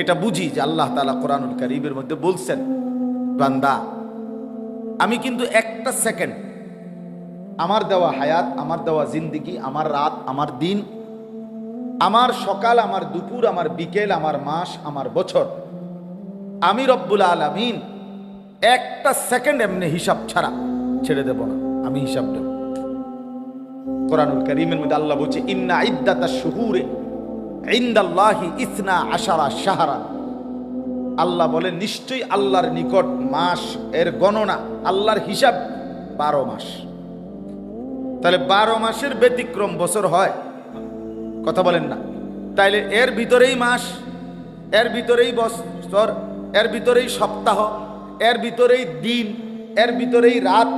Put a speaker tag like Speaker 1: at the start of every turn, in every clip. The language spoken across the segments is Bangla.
Speaker 1: এটা বুঝি যে আল্লাহ তালা কোরআনুল কারিমের মধ্যে বলছেন, বান্দা, আমি কিন্তু একটা সেকেন্ড আমার দেওয়া হায়াত, আমার দেওয়া জিন্দিগি, আমার রাত, আমার দিন, আমার সকাল, আমার দুপুর, আমার বিকেল, আমার মাস, আমার বছর, আমি রব্বুল আলমিন একটা সেকেন্ড এমনি হিসাব ছাড়া ছেড়ে দেব না, আমি হিসাব দেব। কোরআনুল করিমের মধ্যে আল্লাহ বলছে, ইন্না ইদ্দাতা শুহুরে আল্লাহ বলে নিশ্চয়ই আল্লাহর নিকট মাস এর গণনা, আল্লাহর হিসাব বারো মাস। তাহলে বারো মাসের ব্যতিক্রম বছর হয়। কথা বলেন না। তাইলে এর ভিতরেই মাস, এর ভিতরেই বছর, এর ভিতরেই সপ্তাহ, এর ভিতরেই দিন, এর ভিতরেই রাত,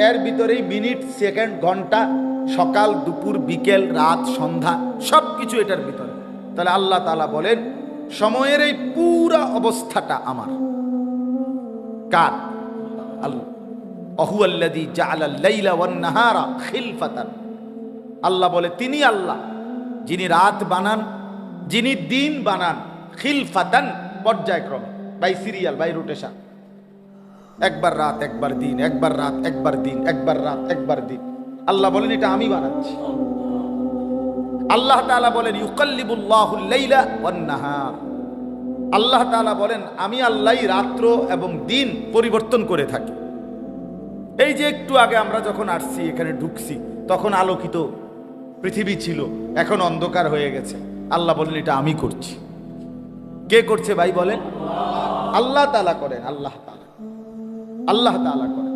Speaker 1: এর ভিতরেই মিনিট, সেকেন্ড, ঘণ্টা, সকাল, দুপুর, বিকেল, রাত, সন্ধ্যা সব কিছু এটার ভিতরে। তাহলে আল্লাহ তালা বলেন, সময়ের এই পুরা অবস্থাটা আমার। কার? আল্লাহ। আল্লাহ বলে, তিনি আল্লাহ, যিনি রাত বানান, যিনি দিন বানান, খিলফাতান পর্যায়ক্রমে, বাই সিরিয়াল, বাই রোটেশন। একবার রাত, একবার দিন, একবার রাত, একবার দিন, একবার রাত, একবার দিন। আল্লাহ বলেন, এটা আমি বানাচ্ছি। আল্লাহ তাআলা বলেন ইউকাল্লিবুল্লাহুল লাইলা ওয়ান নাহার আল্লাহ তাআলা বলেন, আমি আল্লাহই রাত্র এবং দিন পরিবর্তন করে থাকি। এই যে একটু আগে আমরা যখন আসছি, এখানে ঢুকছি, তখন আলোকিত পৃথিবী ছিল, এখন অন্ধকার হয়ে গেছে। আল্লাহ বলেন, এটা আমি করছি। কে করছে ভাই বলেন? আল্লাহ তালা করেন, আল্লাহ তালা আল্লাহ তালা করেন।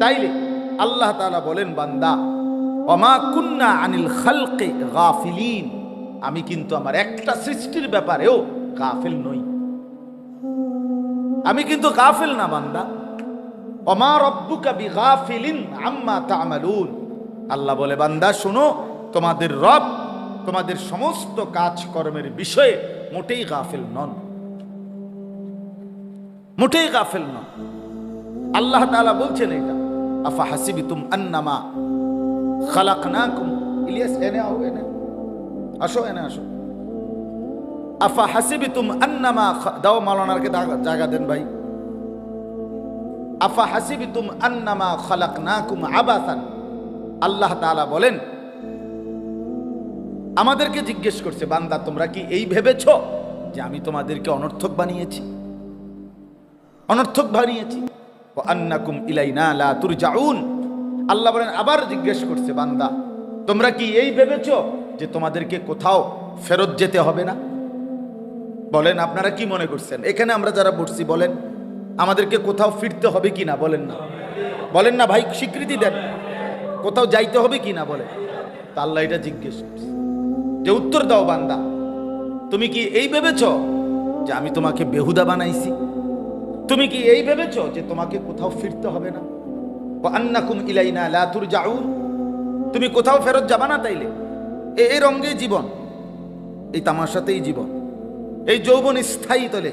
Speaker 1: তাইলে আল্লাহ তালা বলেন, বান্দা অমা কুন্না আনিল খালকে গাফিলিন। আমি কিন্তু আমার একটা সৃষ্টির ব্যাপারেও গাফিল নই। আমি কিন্তু গাফিল না, বান্দা। অমা রব্বুকা বিগাফিলিন আম্মা তামালুন। আল্লাহ বলে, বান্দা, শোনো, তোমাদের রব, তোমাদের সমস্ত কাজকর্মের বিষয়ে মোটেই গাফিল নন। মোটেই গাফিল নন। আল্লাহ তাআলা বলছেন এটা। আফা হাসিবি তুম আন্নামা ইলিয়াস এনে আও এনে আসো এনে আসো আফা হাসিবিতুম আন্নামা খ- দাও জায়গা দেন ভাই আফা হাসিবিতুম আন্নামা খালাকনাকুম আবাসান আল্লাহ বলেন আমাদেরকে জিজ্ঞেস করছে, বান্দা, তোমরা কি এই ভেবেছ যে আমি তোমাদেরকে অনর্থক বানিয়েছি? অনর্থক বানিয়েছি। আল্লাহ বলেন, আবার জিজ্ঞেস করছে বান্দা, তোমরা কি এই ভেবেছ যে তোমাদেরকে কোথাও ফেরত যেতে হবে না? বলেন, আপনারা কি মনে করছেন? এখানে আমরা যারা বসছি বলেন, আমাদেরকে কোথাও ফিরতে হবে কি না? বলেন না। বলেন না, ভাই, স্বীকৃতি দেন। কোথাও যাইতে হবে কি না? বলেন। তা আল্লাহ এটা জিজ্ঞেস করছে। যে উত্তর দাও বান্দা, তুমি কি এই ভেবেছ যে আমি তোমাকে বেহুদা বানাইছি? তুমি কি এই ভেবেছ যে তোমাকে কোথাও ফিরতে হবে না? ইলাইনা লা তুরজাউন। তুমি কোথাও ফেরত যাবা না তাইলে। এই রঙ্গে জীবন, এই তামাশাতেই জীবন, এই যৌবন স্থায়ী তলে।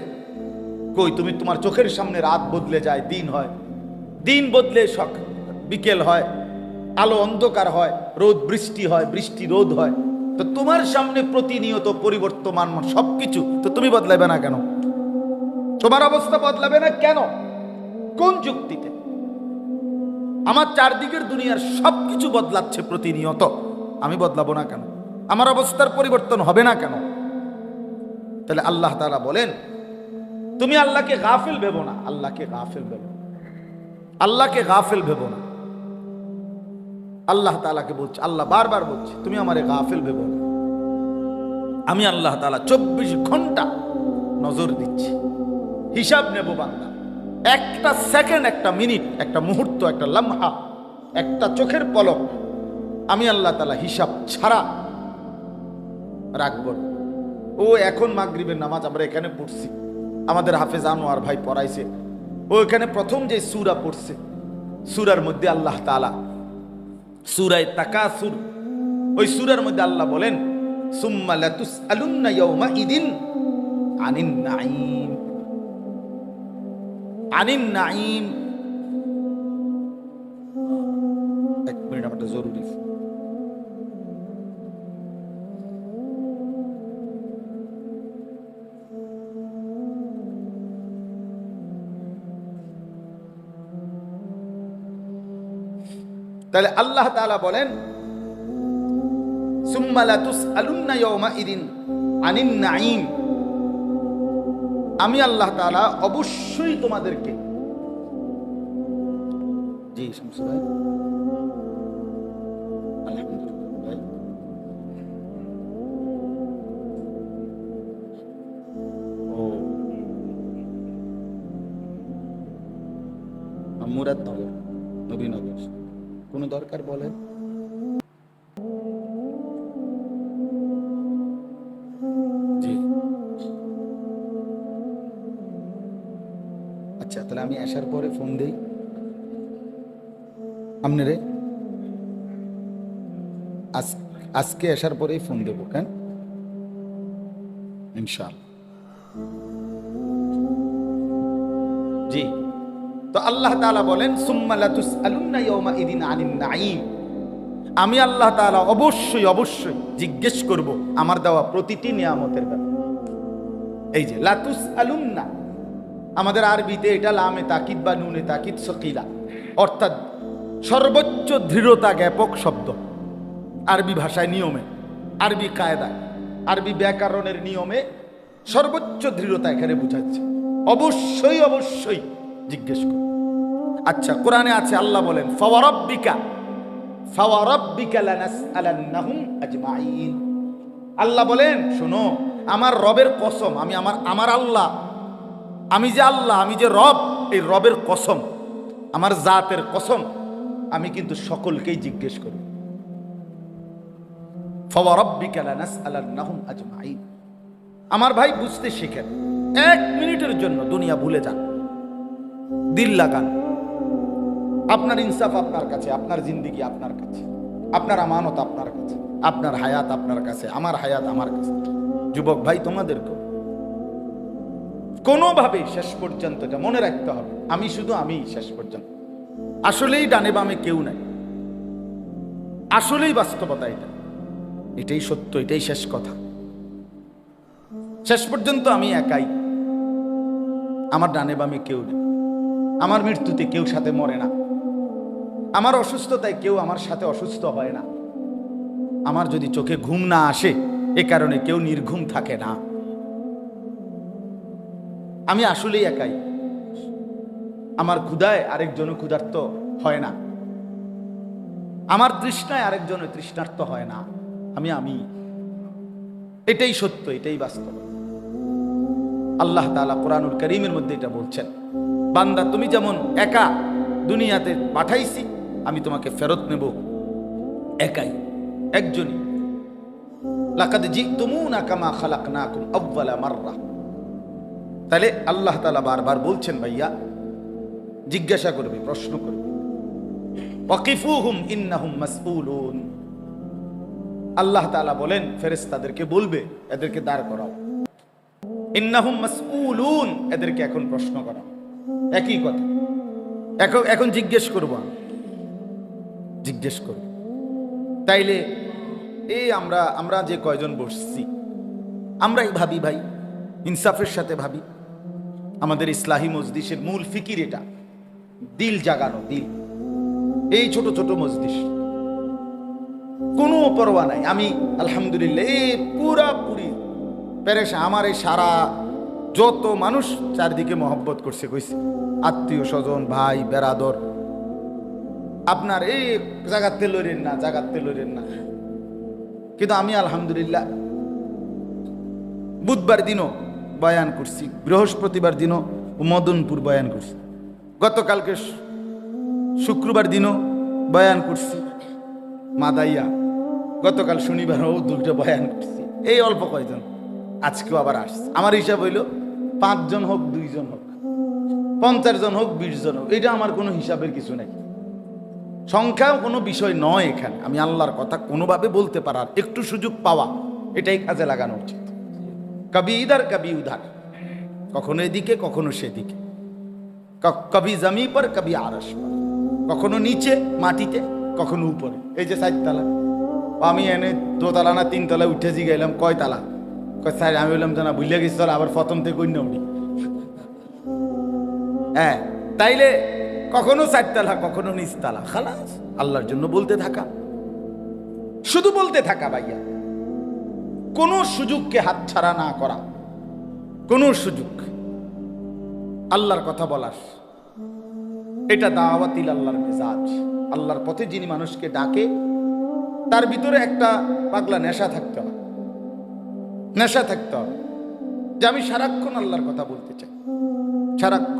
Speaker 1: কই, তুমি তোমার চোখের সামনে রাত বদলে যায়, দিন হয়। দিন বদলে সক বিকেল হয়, আলো অন্ধকার হয়, রোদ বৃষ্টি হয়, বৃষ্টি রোদ হয়। তো তোমার সামনে প্রতিনিয়ত পরিবর্তমান সবকিছু, তো তুমি বদলাবে না কেন? তোমার অবস্থা বদলাবে না কেন? কোন যুক্তিতে? আমার চারদিকের দুনিয়ার সবকিছু বদলাচ্ছে প্রতিনিয়ত। আমি বদলাবো না কেন? আমার অবস্থার পরিবর্তন হবে না কেন? তাহলে আল্লাহ তাআলা বলেন, তুমি আল্লাহকে গাফিল ভেবো না। আল্লাহকে গাফিল ভেবো। আল্লাহকে গাফিল ভেবো না। আল্লাহ তাআলাকে বলছে, আল্লাহ বারবার বলছে, তুমি আমারে গাফিল ভেবো না। আমি আল্লাহ তাআলা চব্বিশ ঘণ্টা নজর দিচ্ছি। হিসাব নেব বান্দা। একটা সেকেন্ড, একটা মিনিট, একটা মুহূর্ত, একটা লম্হা, একটা চোখের পলক, আমি আল্লাহ তালা হিসাব ছাড়া রাখব ও এখন মাগরিবের নামাজ আমরা এখানে পড়ছি। আমাদের হাফেজ আনোয়ার ভাই পড়াইছে। ও এখানে প্রথম যে সুরা পড়ছে, সুরার মধ্যে আল্লাহ তাআলা সুরায় তাকাসুর, ওই সুরার মধ্যে আল্লাহ বলেন, সুম্মা লাতুসআলুন্না ইয়াউমা ইদিন আনিন নাঈম। عن النعيم এক মিনিট আমারটা জরুরি তাহলে আল্লাহ তালা বলেন সুম্মালা তুস আলুন্না ইদিন আনিন নাইম আমি আল্লাহ তালা অবশ্যই তোমাদেরকে জি শামসুল ভাই। আজকে আসার পরেই ফোন দেবো, কেন? ইনশাআল্লাহ। জি। তো আল্লাহ তাআলা বলেন আমি আল্লাহ তাআলা অবশ্যই অবশ্যই জিজ্ঞেস করব আমার দেওয়া প্রতিটি নিয়ামতের ব্যাপারে। এই যে লাতুস আলুন্না আমাদের আরবিতে এটা লামে তাকিদ বা নুনে তাকিদ সকিলা। অর্থাৎ সর্বোচ্চ দৃঢ়তা জ্ঞাপক শব্দ। আরবি ভাষায় নিয়মে, আরবি কায়দায়, আরবি ব্যাকরণের নিয়মে সর্বোচ্চ দৃঢ়তা এখানে বোঝাচ্ছে। অবশ্যই অবশ্যই জিজ্ঞেস করো। আচ্ছা কোরআনে আছে, আল্লাহ বলেন ফাওয়ারাব্বিকা আল্লাহ বলেন, শোনো, আমার রবের কসম, আমি আমার আমার আল্লাহ, আমি যে আল্লাহ, আমি যে রব, এই রবের কসম, আমার জাতের কসম, আমি কিন্তু সকলকেই জিজ্ঞেস করি আমার ভাই বুঝতে শিখেন, এক মিনিটের জন্য দুনিয়া ভুলে যান, দিল লাগান। আপনার ইনসাফ আপনার কাছে, আপনার জিন্দিগি আপনার কাছে, আপনার আমানত আপনার কাছে, আপনার হায়াত আপনার কাছে, আমার হায়াত আমার কাছে। যুবক ভাই তোমাদেরকে কোনোভাবে শেষ পর্যন্ত এটা মনে রাখতে হবে, আমি শুধু আমি শেষ পর্যন্ত। আসলেই ডানে বামে কেউ নাই। আসলেই বাস্তবতা এটা। এটাই সত্য, এটাই শেষ কথা। শেষ পর্যন্ত আমি একাই। আমার ডানে বামে কেউ নেই। আমার মৃত্যুতে কেউ সাথে মরে না। আমার অসুস্থতায় কেউ আমার সাথে অসুস্থ হয় না। আমার যদি চোখে ঘুম না আসে, এ কারণে কেউ নির্ঘুম থাকে না। আমি আসলেই একাই। আমার ক্ষুদায় আরেকজনও ক্ষুধার্ত হয় না। আমার তৃষ্ণায় আরেকজনের তৃষ্ণার্ত হয় না। আমি আমি। এটাই সত্য, এটাই বাস্তব। আল্লাহ তালা কোরআনুল করিমের মধ্যে এটা বলছেন, বান্দা, তুমি যেমন একা দুনিয়াতে পাঠাইছি, আমি তোমাকে ফেরত নেব। একাই, একজনই। তাহলে আল্লাহ বারবার বলছেন, ভাইয়া, জিজ্ঞাসা করবে, প্রশ্ন করবে। ওয়াকিফুহুম ইন্নাহুম মাসউলুন। আল্লাহ তাআলা বলেন ফেরেস তাদেরকে বলবে, এদেরকে দাঁড় করাও। এদেরকে এখন প্রশ্ন করা একই কথা। এখন এখন জিজ্ঞেস করব জিজ্ঞেস করব। তাইলে, এই আমরা আমরা যে কয়জন বসছি, আমরাই ভাবি ভাই, ইনসাফের সাথে ভাবি। আমাদের ইসলাহী মসজিদের মূল ফিকির এটা। দিল জাগানো, দিল। এই ছোট ছোট মসজিদ কোনো পরোয়া নাই। আমি আলহামদুলিল্লাহ এই পুরাপুরি প্যারেশা আমার এই সারা যত মানুষ চারদিকে মহব্বত করছে, কইছে, আত্মীয় স্বজন, ভাই বেরাদর আপনার এই জাগাতে লইরেন না জাগাতে লইরেন না। কিন্তু আমি আলহামদুলিল্লাহ বুধবার দিনও বয়ান করছি, বৃহস্পতিবার দিনও মদনপুর বয়ান করছি। গতকালকে শুক্রবার দিনও বয়ান করছি, মাদাইয়া গতকাল শনিবারও দুটো বয়ান করছি এই অল্প কয়জন? আজকেও আবার আসছে। আমার হিসাব হইল পাঁচজন হোক, দুইজন হোক পঞ্চাশ জন হোক বিশ জন হোক, এটা আমার কোনো হিসাবের কিছু নেই। সংখ্যাও কোনো বিষয় নয় এখানে। আমি আল্লাহর কথা কোনোভাবে বলতে পারার একটু সুযোগ পাওয়া, এটাই কাজে লাগানো উচিত। কবি ইধার কবি উধার। কখনো এদিকে, কখনো সেদিকে। কবি জমি পর, কবি আরস পর। কখনো নিচে, মাটিতে, কখনো উপরে। এই যে চারতলা। আমি এনে দোতলা না তিনতলা উঠে জি গেলাম, কয় স্যার, আমি বললাম, জানা বুঝলে গেছি, চল, আবার প্রথম থেকে অন্য উঠি হ্যাঁ তাইলে কখনো চারতলা কখনো নিচতলা খালাস, আল্লাহর জন্য বলতে থাকা। শুধু বলতে থাকা, ভাইয়া। কোনো সুযোগকে হাতছাড়া না করা। কোনো সুযোগ। আল্লাহর কথা বলার। এটা দাওয়াতিল আল্লাহর মেজাজ। আল্লাহর পথে যিনি মানুষকে ডাকে তার ভিতরে একটা পাগলা নেশা থাকতে হবে। নেশা থাকতে হবে। যে আমি সারাক্ষণ আল্লাহর কথা বলতে চাই। সারাক্ষণ।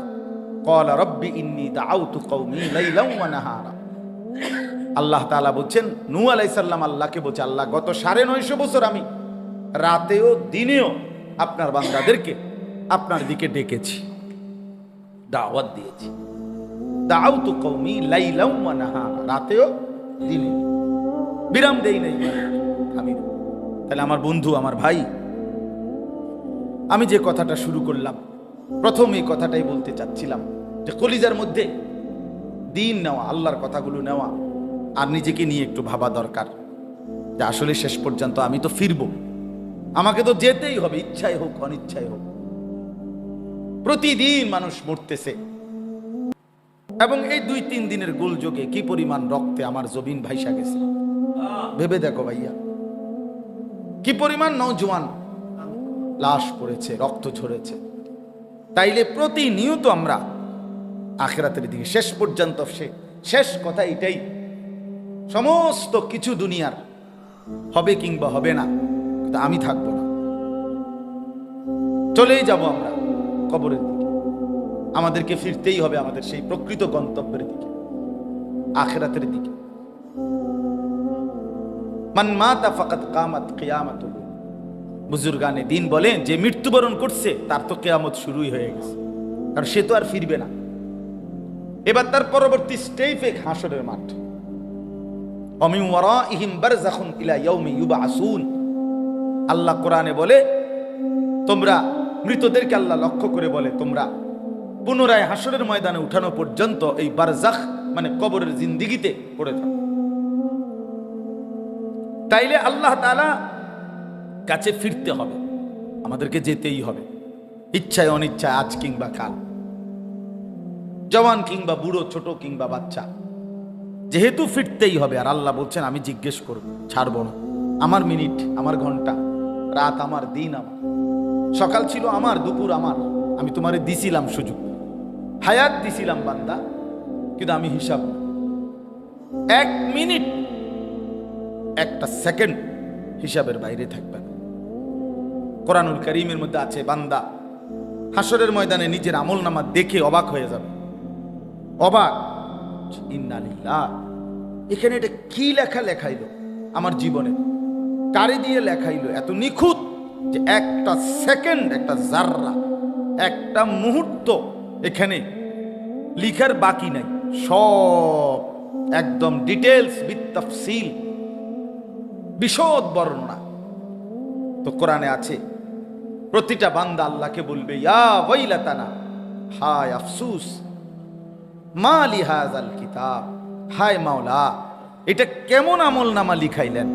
Speaker 1: কলা রব্বি ইন্নি দাউতু কওমি লাইলাম ওয়া আল্লাহ তাআলা বলছেন, নূহ আলাইহিস সালাম আল্লাহকে বলছে, আল্লাহ, গত সাড়ে নয়শো বছর আমি রাতেও দিনেও আপনার বান্দাদেরকে আপনার দিকে ডেকেছি। দাওয়াত দিয়েছি। দাউতু কওমি লাইলাম ওয়া রাতেও দিনে বিরাম দেই নাই। আমি তাহলে আমার বন্ধু, আমার ভাই, আমি যে কথাটা শুরু করলাম, প্রথম এই কথাটাই বলতে চাচ্ছিলাম যে কলিজার মধ্যে দিন নেওয়া, আল্লাহর কথাগুলো নেওয়া আর নিজেকে নিয়ে একটু ভাবা দরকার যে আসলে শেষ পর্যন্ত আমি তো ফিরবো। আমাকে তো যেতেই হবে, ইচ্ছাই হোক, অনিচ্ছাই হোক। প্রতিদিন মানুষ মরতেছে। এবং এই দুই তিন দিনের গোলযোগে কি পরিমাণ রক্তে আমার জবিন ভাইসা গেছে? ভেবে দেখো ভাইয়া। কি পরিমাণ নৌজওয়ান লাশ পড়েছে, রক্ত ঝরেছে। তাইলে প্রতিনিয়ত আমরা আখেরাতের দিকে, শেষ পর্যন্ত সে শেষ কথা এটাই। সমস্ত কিছু দুনিয়ার হবে কিংবা হবে না, কিন্তু আমি থাকব না। চলেই যাব আমরা কবরের দিকে। আমাদেরকে ফিরতেই হবে আমাদের সেই প্রকৃত গন্তব্যের দিকে, আখেরাতের দিকে। মান মাতা ফাকাত কামাত কিয়ামাতুহু। বুজুর্গানে দিন বলেন, যে মৃত্যুবরণ করছে, তার তো কেয়ামত শুরুই হয়ে গেছে। কারণ সে তো আর ফিরবে না। এবার তার পরবর্তী স্টেপে হাসরের মাঠ। অমি ওয়ারাইহিম বারযাখুন ইলা ইয়াউমি ইউবআসুন আল্লাহ কোরআনে বলে, তোমরা মৃতদেরকে আল্লাহ লক্ষ্য করে বলে, তোমরা পুনরায় হাসরের ময়দানে উঠানো পর্যন্ত এই বারজাখ মানে কবরের জিন্দিগিতে পড়ে থাকো। তাইলে আল্লাহ তাআলা কাছে ফিরতে হবে। আমাদেরকে যেতেই হবে। ইচ্ছায় অনিচ্ছায় আজ কিংবা কাল। জওয়ান কিংবা বুড়ো, ছোট কিংবা বাচ্চা, যেহেতু ফিরতেই হবে, আর আল্লাহ বলছেন, আমি জিজ্ঞেস করব, ছাড়বো না। আমার মিনিট, আমার ঘণ্টা, রাত আমার, দিন আমার। সকাল ছিল আমার, দুপুর আমার। আমি তোমারে দিছিলাম সুযোগ। হায়াত দিছিলাম বান্দা, কিন্তু আমি হিসাব এক মিনিট একটা সেকেন্ড হিসাবের বাইরে থাকবে না কোরআনুল করিমের মধ্যে আছে, বান্দা হাসরের ময়দানে নিজের আমল নামা দেখে অবাক হয়ে যাবে। অবাক। ইন্নালিল্লাহ এখানে এটা কি লেখা লেখাইলো? আমার জীবনে। কারে দিয়ে লেখাইলো? এত নিখুঁত যে একটা সেকেন্ড, একটা জাররা, একটা মুহূর্ত এখানে লিখার বাকি নাই। সব একদম ডিটেলস বিত্তফসিল বিশদ বর্ণনা। তো কোরআনে আছে, প্রতিটা বান্দা আল্লাহকে বলবে, ইয়া হায় আফসুস, মা লিহাজাল কিতাব, হায় মাওলা, এটা কেমন আমল নামা লিখাইলেন?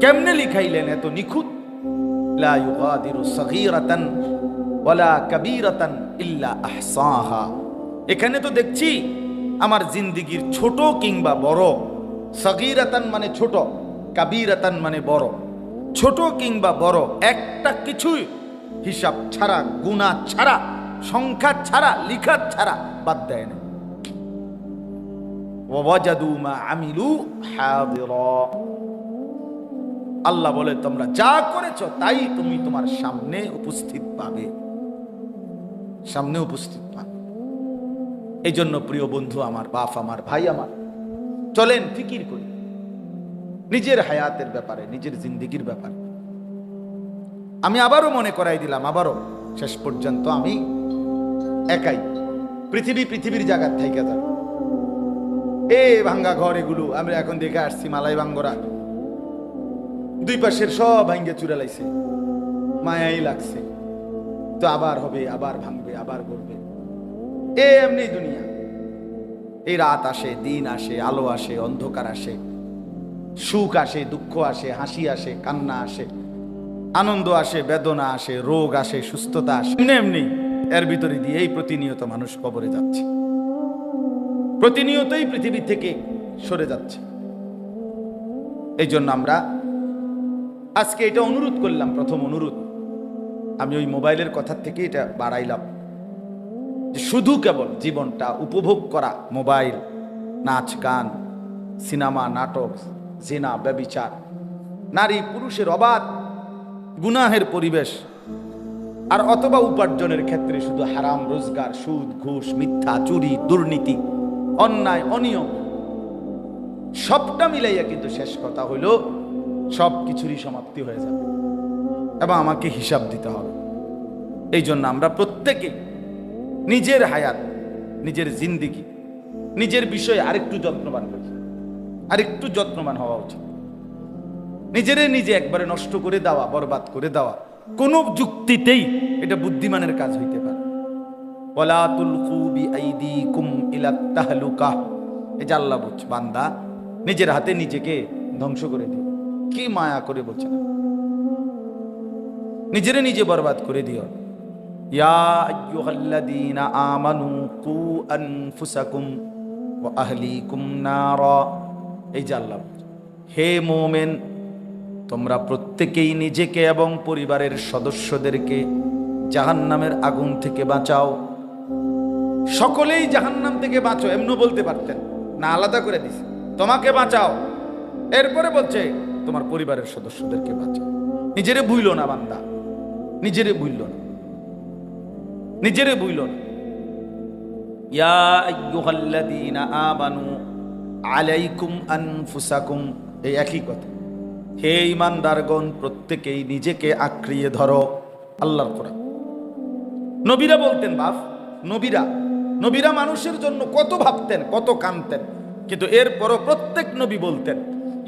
Speaker 1: কেমনে লিখাইলেন এত নিখুঁত? লা ইল্লা এখানে তো দেখছি, আমার জিন্দিগির ছোট কিংবা বড়, সগীরাতান মানে ছোট। কাবীরাতান মানে বড়। ছোট কিংবা বড়, একটা কিছুই হিসাব ছাড়া, গুণা ছাড়া, সংখ্যা ছাড়া, লিখা ছাড়া বাদ দেয় না। আল্লাহ বলে, তোমরা যা করেছ, তাই তুমি তোমার সামনে উপস্থিত পাবে। সামনে উপস্থিত পাবে। এই জন্য প্রিয় বন্ধু, আমার বাপ, আমার ভাই, আমার চলেন ফিকির করি। নিজের হায়াতের ব্যাপারে, নিজের জিন্দিগির ব্যাপারে। আমি আবারও মনে করাই দিলাম, আবারও শেষ পর্যন্ত আমি একাই পৃথিবী পৃথিবীর জায়গার থেকে যাবে এ ভাঙ্গা ঘর এগুলো, আমরা এখন দেখে আসছি মালাই ভাঙ্গরা। দুই পাশের সব ভাঙ্গে চুরা লাইছে, মায়াই লাগছে। তো আবার হবে, আবার ভাঙবে, আবার করবে এ এমনি দুনিয়া। এই রাত আসে, দিন আসে, আলো আসে, অন্ধকার আসে। সুখ আসে, দুঃখ আসে, হাসি আসে, কান্না আসে, আনন্দ আসে, বেদনা আসে, রোগ আসে, সুস্থতা আসে। এমনি এমনি এর ভিতরে দিয়ে এই প্রতিনিয়ত মানুষ কবরে যাচ্ছে। প্রতিনিয়তই পৃথিবী থেকে সরে যাচ্ছে। এই জন্য আমরা আজকে এটা অনুরোধ করলাম, প্রথম অনুরোধ। আমি ওই মোবাইলের কথা থেকে এটা বাড়াইলাম। যে শুধু কেবল জীবনটা উপভোগ করা, মোবাইল, নাচ, গান, সিনেমা, নাটক জেনা, ব্যবিচার, নারী, পুরুষের অবাধ, গুনাহের পরিবেশ, আর অথবা উপার্জনের ক্ষেত্রে শুধু হারাম, রোজগার, সুদ, ঘুষ, মিথ্যা, চুরি, দুর্নীতি, অন্যায়, অনিয়ম, সবটা মিলাইয়া কিন্তু শেষ কথা হইল সব কিছুরই সমাপ্তি হয়ে যাবে এবং আমাকে হিসাব দিতে হবে। এই জন্য আমরা প্রত্যেকে নিজের হায়াত, নিজের জিন্দিগি, নিজের বিষয়ে আরেকটু যত্নবান হই আরেকটু যত্নবান হওয়া উচিত। নিজেরে নিজে একবারে নষ্ট করে দেওয়া, বরবাদ করে দেওয়া, কোনো যুক্তিতেই এটা বুদ্ধিমানের কাজ হইতে পারে। এই যে আল্লাহ বলছে, বান্দা, নিজের হাতে নিজেকে ধ্বংস করে দিও। কি মায়া করে বলছে না। নিজেরে নিজে বরবাদ করে দিও। ইয়া আমানু কু আনফুসাকুম ওয়া আহলিকুম নারা। এই যে আল্লাহ, হে মোমেন, তোমরা প্রত্যেকেই নিজেকে এবং পরিবারের সদস্যদেরকে জাহান্নামের আগুন থেকে বাঁচাও। সকলেই জাহান্নাম থেকে বাঁচো এমন বলতে পারতেন। না, আলাদা করে দিছে। তোমাকে বাঁচাও। এরপরে বলছে, তোমার পরিবারের সদস্যদেরকে বাঁচাও। নিজেরে ভুইল না, বান্দা। নিজেরে ভুইল না। নিজেরে ভুইল না। ইয়া আইয়ুহাল্লাযীনা আমানু আলাইকুম আনফুসাকুম। এই একই কথা। হে ইমানদারগণ প্রত্যেকেই নিজেকে আঁকড়িয়ে ধরো আল্লাহর কোরআন। নবীরা বলতেন, বাপ, নবীরা নবীরা মানুষের জন্য কত ভাবতেন, কত কানতেন। কিন্তু এরপরও প্রত্যেক নবী বলতেন,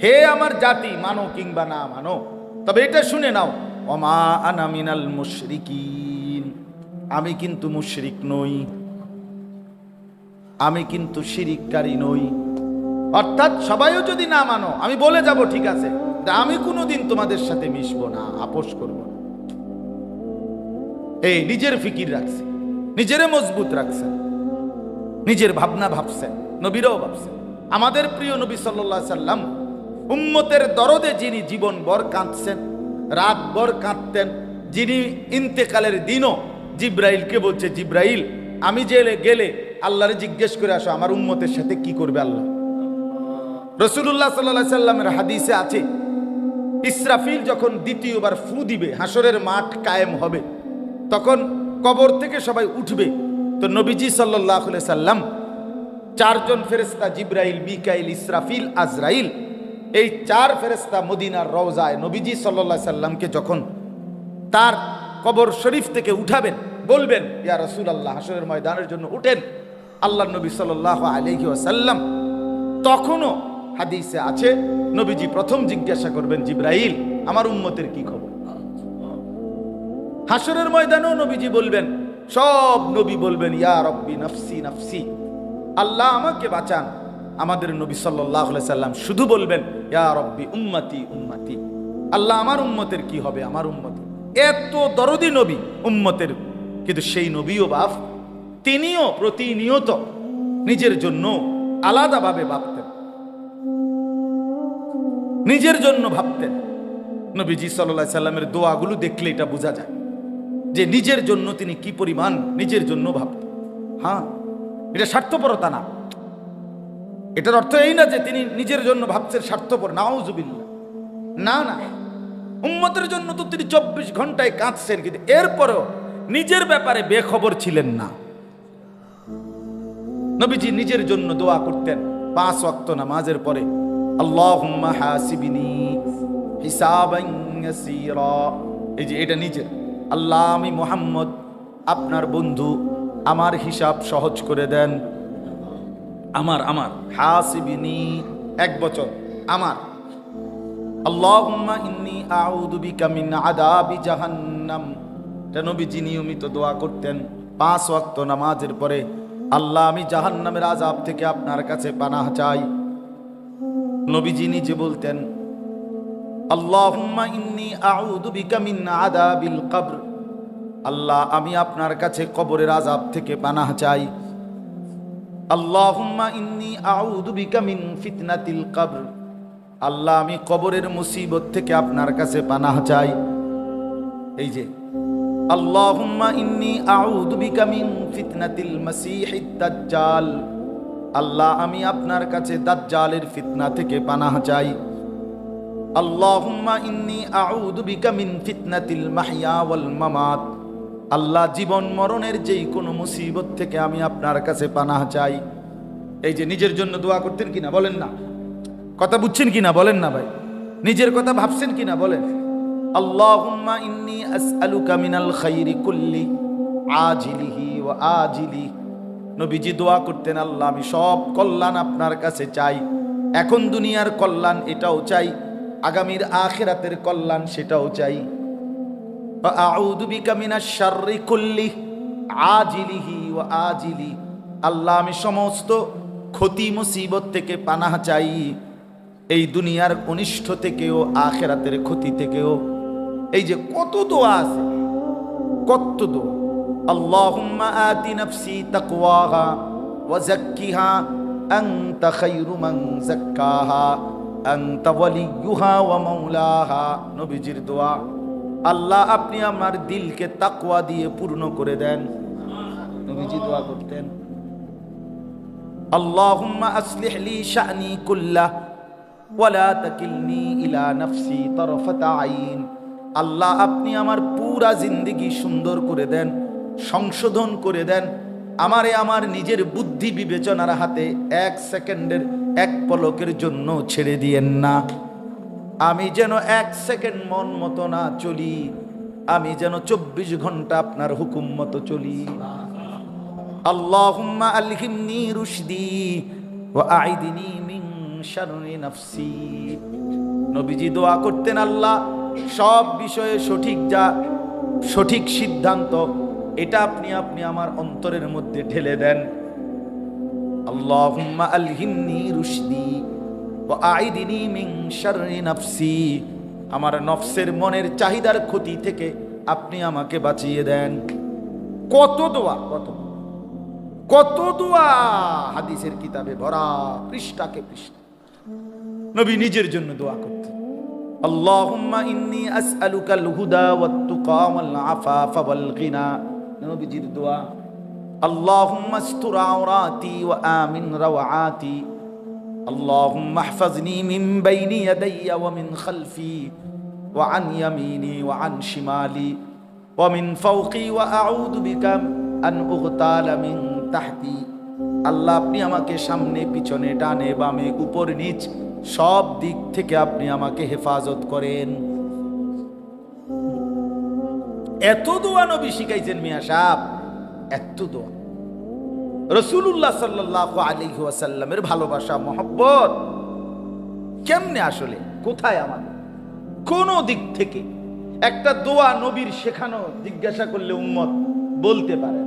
Speaker 1: হে আমার জাতি, মানো কিংবা না মানো, তবে এটা শুনে নাও অমা আনা মিনাল মুশরিকিন। আমি কিন্তু মুশরিক নই। আমি কিন্তু শিরিককারী নই। অর্থাৎ সবাইও যদি না মানো, আমি বলে যাব, ঠিক আছে। আমি কোনোদিন তোমাদের সাথে মিশবো না, আপোষ করব না। এই, নিজের ফিকির রাখছে, নিজেরে মজবুত রাখছেন নিজের ভাবনা ভাবছেন, নবীরাও ভাবছেন। আমাদের প্রিয় নবী সাল্লাহ সাল্লাম, উম্মতের দরদে যিনি জীবন বর কাঁদছেন, রাত বর কাঁদতেন, যিনি ইন্তেকালের দিনও জিব্রাইলকে বলছে, জিব্রাইল, আমি জেলে গেলে আল্লাহরে জিজ্ঞেস করে আসো, আমার উম্মতের সাথে কি করবে আল্লাহ? রসুল্লাহ সাল্লাহ সাল্লামের হাদিসে আছে, ইসরাফিল যখন দ্বিতীয়বার ফু দিবে হাসরের মাঠ কায়েম হবে, তখন কবর থেকে সবাই উঠবে। তো নবীজি সাল্লাহ সাল্লাম, চারজন ফেরেস্তা জিব্রাইল, মিকাইল, ইসরাফিল, আজরাইল, এই চার ফেরেস্তা মদিনার রওজায় নবীজি সাল্লাহ সাল্লামকে যখন তার কবর শরীফ থেকে উঠাবেন, বলবেন, ইয়া রসুল আল্লাহ হাসরের ময়দানের জন্য উঠেন। আল্লাহ নবী সাল্লাহ আলহি সাল্লাম তখনও হাদিসে আছে, নবীজি প্রথম জিজ্ঞাসা করবেন, জিব্রাইল, আমার উম্মতের কি খবর? হাসরের ময়দানেও নবীজি বলবেন, সব নবী বলবেন, ইয়া রব্বি নফসি নফসি, আল্লাহ আমাকে বাঁচান। আমাদের নবী সাল্লাহ সাল্লাম শুধু বলবেন, ইয়া রব্বি উম্মতি উম্মতি, আল্লাহ আমার উম্মতের কি হবে? আমার উম্মতের এত দরদি নবী উম্মতের, কিন্তু সেই নবীও বাপ, তিনিও প্রতিনিয়ত নিজের জন্য আলাদাভাবে ভাবতেন। নিজের জন্য ভাবতেন। নবীজি সাল্লাহ সাল্লামের দোয়াগুলো দেখলে এটা বোঝা যায় যে নিজের জন্য তিনি কি পরিমাণ নিজের জন্য ভাবতেন। হ্যাঁ এটা স্বার্থপরতা না। এটার অর্থ এই না যে তিনি নিজের জন্য ভাবছেন স্বার্থপর নাউজুবিল্লা না না। উম্মতের জন্য তো তিনি চব্বিশ ঘন্টায় কাঁদছেন কিন্তু এরপরও নিজের ব্যাপারে বেখবর ছিলেন না। নবীজি নিজের জন্য দোয়া করতেন পাঁচ ওয়াক্ত নামাজের পরে। আল্লাহুম্মা হাসিবিনি হিসাবান ইয়াসীরা। এই যে এটা নিজের। আল্লাহ আমি মোহাম্মদ, আপনার বন্ধু, আমার হিসাব সহজ করে দেন। আমার আমার। হাসিবিনি, এক বছর। আমার। আল্লাহুম্মা ইন্নি আউযু বিকা মিন আযাবি জাহান্নাম। এটা নবীজি নিয়মিত দোয়া করতেন পাঁচ ওয়াক্ত নামাজের পরে। আল্লাহ আমি জাহান্নামের আযাব থেকে আপনার কাছে পানাহ চাই। নবীজি নিজে বলতেন ইন্নী আল্লাহ, আমি আপনার কাছে কবরের আযাব থেকে পানাহ চাই। ইন্নি আল্লাহ, আমি কবরের মুসিবত থেকে আপনার কাছে পানাহ চাই। এই যে, আল্লাহুম্মা ইন্নি আউযু বিকা ফিতনাতিল মাসীহিদ আল্লাহ, আমি আপনার কাছে দাজ্জালের ফিতনা থেকে পানাহ চাই। আল্লাহুম্মা ইন্নি আউযু বিকা মিন ফিতনাতিল মাহইয়া ওয়াল মামাত। আল্লাহ, জীবন মরণের যেই কোনো মুসিবত থেকে আমি আপনার কাছে পানাহ চাই। এই যে নিজের জন্য দোয়া করতেন কিনা বলেন না। কথা বুঝছেন কিনা বলেন না ভাই। নিজের কথা ভাবছেন কিনা বলেন। আল্লাহুম্মা ইন্নি আসআলুকা মিনাল খাইরি কুল্লি, আজিলিহি ওয়া আজিলি। নবীজি দোয়া করতেন, আল্লাহ, আমি সব কল্যাণ আপনার কাছে চাই। এখন দুনিয়ার কল্যাণ এটাও চাই, আগামীর আখিরাতের কল্যাণ সেটাও চাই। আজিলিহি ওয়া আজিলি। আল্লাহ, আমি সমস্ত ক্ষতি, মুসিবত থেকে পানাহ চাই। এই দুনিয়ার অনিষ্ট থেকেও, আখেরাতের ক্ষতি থেকেও। এই যে কত দোয়া আছে, কত দোয়া। নাফসি তাকওয়াহা ওয়া যাক্কিহা আনতা খায়রু মান যাক্কাহা আনতা ওয়ালিয়ুহা ওয়া মাওলাহা নবীজির দোয়া। আল্লাহ, আপনি আমার দিলকে তাকওয়া দিয়ে পূর্ণ করে দেন। নবীজি দোয়া করতেন। আল্লাহুম্মা আসলিহ লি শা'নি কুল্লাহ ওয়ালা তাকিলনি ইলা নাফসি তরফাতা আইন। আল্লাহ, আপনি আমার পুরা জিন্দিগি সুন্দর করে দেন। সংশোধন করে দেন। আমারে আমার নিজের বুদ্ধি বিবেচনার হাতে এক সেকেন্ডের এক পলকের জন্য ছেড়ে দিয়েন না। আমি যেন এক সেকেন্ড মন মতো না চলি, আমি যেন চব্বিশ ঘণ্টা আপনার হুকুম মতো চলি। আল্লাহুম্মা রুশদি নাফসি। নবীজি দোয়া করতেন আল্লাহ, সব বিষয়ে সঠিক যা, সঠিক সিদ্ধান্ত এটা আপনি আপনি আমার অন্তরের মধ্যে ঢেলে দেন। আল্লাহুম্মা আলহিমনি রুশদি ওয়া আইদিনি মিন শাররি নাফসি। আমার নফসের মনের চাহিদার ক্ষতি থেকে আপনি আমাকে বাঁচিয়ে দেন। কত দোয়া, কত কত দোয়া হাদিসের কিতাবে ভরা পৃষ্ঠাকে পৃষ্ঠা। নবী নিজের জন্য দোয়া করতেন। আল্লাহুম্মা ইন্নী আসআলুকাল হুদা ওয়াত তুকা ওয়াল আফাফা ওয়াল গিনা। নবীজির দোয়া, আল্লাহুম্মা আস্তুর আওরাতি ওয়া আমিন রাওয়াতি আল্লাহুম্মা ইহফাজনি মিন বাইনি ইয়াদাইয়া ওয়া মিন খালফি ওয়া আন ইয়ামিনি ওয়া আন শিমালি ওয়া মিন ফাওকি ওয়া আউযু বিকা আন উগতালা মিন তাহতি। আল্লাহ, আপনি আমাকে সামনে, পিছনে, ডানে, বামে, উপর, নিচ সব দিক থেকে আপনি আমাকে হেফাজত করেন। এত দোয়া নবী শিখাইছেন মিয়া সাহেব, এত দোয়া। রসুল্লাহ সাল্লাহ আলী ওয়াসাল্লামের ভালোবাসা, মহব্বত কেমনে আসলে? কোথায় আমাদের? কোন দিক থেকে একটা দোয়া নবীর শেখানো, জিজ্ঞাসা করলে উম্মত বলতে পারে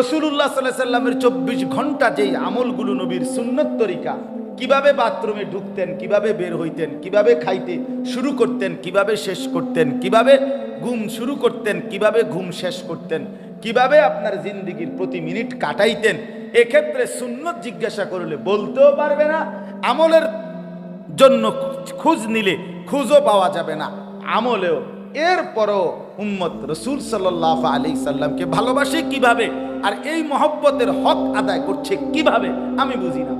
Speaker 1: রসুল্লাহ সাল্লাহ সাল্লামের চব্বিশ ঘণ্টা যেই আমলগুলো নবীর সুন্নত তরিকা কীভাবে বাথরুমে ঢুকতেন, কীভাবে বের হইতেন, কীভাবে খাইতে শুরু করতেন, কীভাবে শেষ করতেন, কীভাবে ঘুম শুরু করতেন, কীভাবে ঘুম শেষ করতেন, কীভাবে আপনার জিন্দিগির প্রতি মিনিট কাটাইতেন, এক্ষেত্রে সুন্নত জিজ্ঞাসা করলে বলতেও পারবে না, আমলের জন্য খুঁজ নিলে খুঁজও পাওয়া যাবে না, আমলেও। এরপরও উম্মত রসুল সাল্লাহ আলী সাল্লামকে ভালোবাসে কীভাবে, আর এই মহব্বতের হক আদায় করছে কীভাবে, আমি বুঝি না।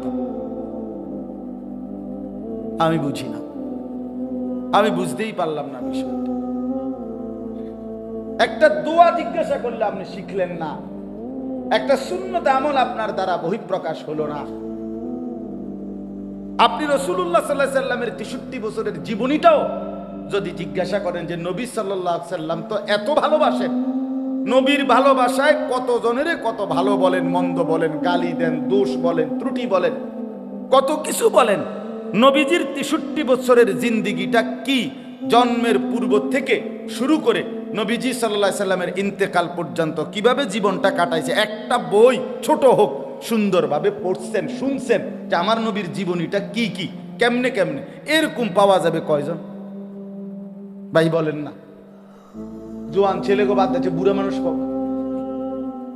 Speaker 1: আমি বুঝি না। আমি বুঝতেই পারলাম না বিষয়টা। একটা দোয়া জিজ্ঞাসা করলে আপনি শিখলেন না। একটা শূন্যতা আমল আপনার দ্বারা বহিঃপ্রকাশ হলো না। আপনি রসুল্লাহ সাল্লাহ সাল্লামের তেষট্টি বছরের জীবনীটাও যদি জিজ্ঞাসা করেন যে নবী সাল্লাহ সাল্লাম তো এত ভালোবাসেন, নবীর ভালোবাসায় কত জনের কত ভালো বলেন, মন্দ বলেন, গালি দেন, দোষ বলেন, ত্রুটি বলেন, কত কিছু বলেন নবীজির তেষট্টি বছরের জিন্দিগিটা কি? জন্মের পূর্ব থেকে শুরু করে নবীজি সাল্লাহ সাল্লামের ইন্তেকাল পর্যন্ত কীভাবে জীবনটা কাটাইছে? একটা বই ছোট হোক, সুন্দরভাবে পড়ছেন, শুনছেন যে আমার নবীর জীবনীটা কি কি, কেমনে কেমনে, এরকম পাওয়া যাবে কয়জন? ভাই বলেন না। জোয়ান ছেলে গো বাদ দিচ্ছে বুড়ো মানুষ পাবো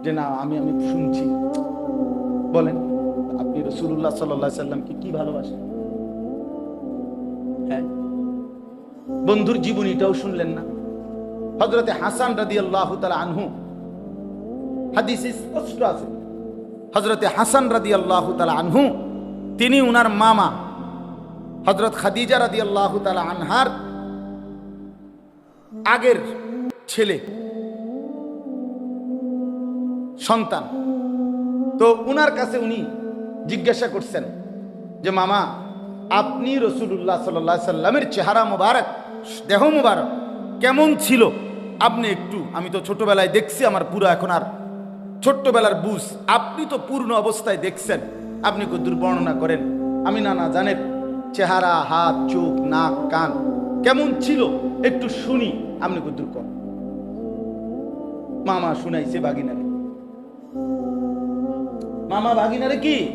Speaker 1: যে না, আমি আমি শুনছি। বলেন, আপনি রসুল্লাহ সাল্লাহ সাল্লামকে কি ভালোবাসেন? বন্ধুর জীবনীটাও শুনলেন না। হজরতে হাসান রাদি আল্লাহ আনহু, হাদিস স্পষ্ট আছে। হজরতে হাসান রাদি আল্লাহ আনহু, তিনি উনার মামা হজরত খাদিজা রাদি আল্লাহ আনহার আগের ছেলে, সন্তান। তো উনার কাছে উনি জিজ্ঞাসা করছেন যে, মামা আপনি রসুল্লাহ সাল্লাহ সাল্লামের চেহারা মুবারক, দেহ মুবারক, কেমন ছিল? আপনি একটু, আমি তো ছোটবেলায় দেখছি আমার পুরো এখন আর ছোট্টবেলার বুঝ। আপনি তো পূর্ণ অবস্থায় দেখছেন। আপনি কদ্দুর বর্ণনা করেন। আমি না না জানেন চেহারা, হাত, চোখ, নাক, কান, কেমন ছিল? একটু শুনি, আপনি কদ্দুর কর। মামা শুনাইছে বাগিনারে মামা ভাগিনারে কি?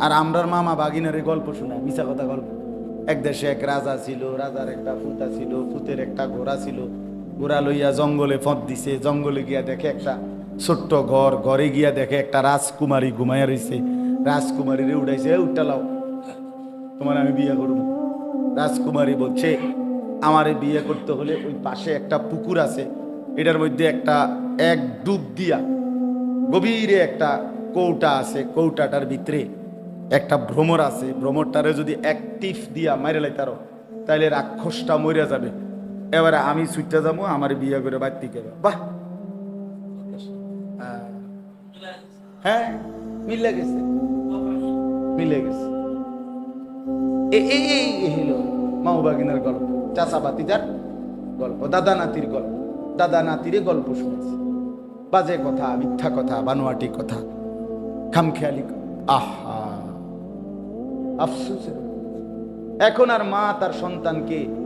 Speaker 1: আর আমরার মামা বাগিনারে গল্প শোনায় মিশা কথা গল্প। এক দেশে এক রাজা ছিল রাজার একটা ফুতা ছিল ফুতের একটা ঘোড়া ছিল। ঘোড়া লইয়া জঙ্গলে ফঁদ দিছে জঙ্গলে গিয়া দেখে একটা ছোট্ট ঘর ঘরে গিয়া দেখে একটা রাজকুমারী ঘুমাইয়া রইছে। রাজকুমারী রে উঠাইছে "এ, উঠটা লাও। তোমার আমি বিয়ে করব। রাজকুমারী বলছে আমারে বিয়ে করতে হলে ওই পাশে একটা পুকুর আছে। এটার মধ্যে একটা এক ডুব দিয়া গভীরে একটা কৌটা আছে। কৌটাটার ভিতরে একটা ভ্রমর আছে, ভ্রমরটারে যদি অ্যাক্টিভ দিয়া মাইরে লাইতারো তাইলে রাক্ষসটা মরে যাবে। এবারে আমি সুইটটা যাব, আমার বিয়ে করে বাড়তি কে বাহ! হ্যাঁ মিলে গেছে। মিলে গেছে। এই হলো মাও গল্প চাষা বাতিজার গল্প, দাদা নাতির গল্প। দাদা নাতিরে গল্প শুনেছি। বাজে কথা, মিথ্যা কথা, বানোয়াটি কথা, খামখেয়ালি। আহা! আফসোস এখন আর মা তার সন্তানকে